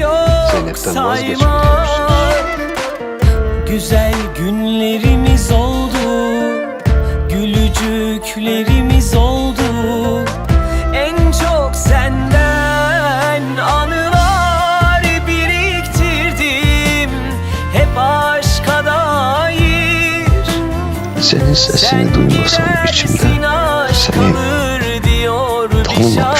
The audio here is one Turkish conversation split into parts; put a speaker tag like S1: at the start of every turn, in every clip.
S1: Yok saymak Güzel günlerimiz oldu. Gülücüklerimiz oldu. En çok senden anılar biriktirdim. Hep aşka dair.
S2: Senin sesini duymasam içimde seni tanımamış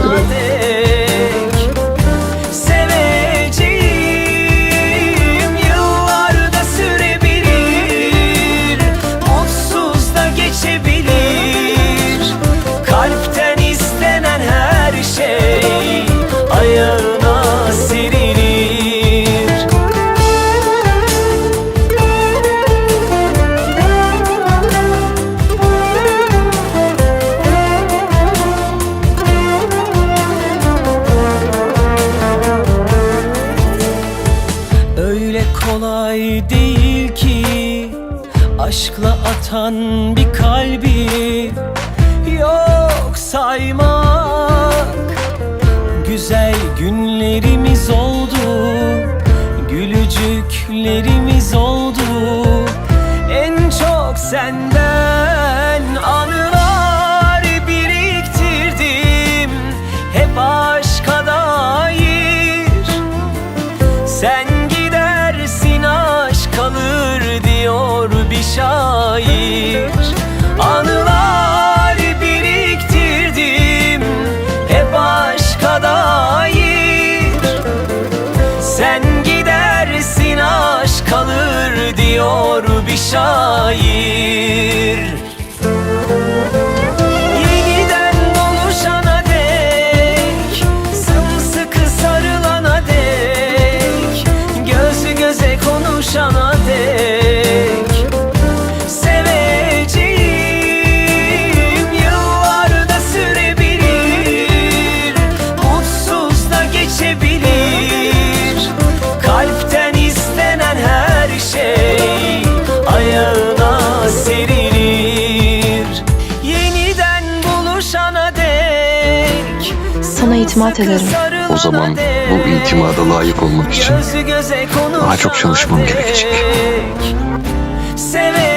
S1: Thank you. Aşkla atan bir kalbi Yok saymak. Güzel günlerimiz oldu Gülücüklerimiz oldu. En çok senden anılar biriktirdim. Hep aşka dair
S3: 一 itimat ederim.
S2: O zaman bu itimada layık olmak için daha çok çalışmam gerekecek.
S1: Seve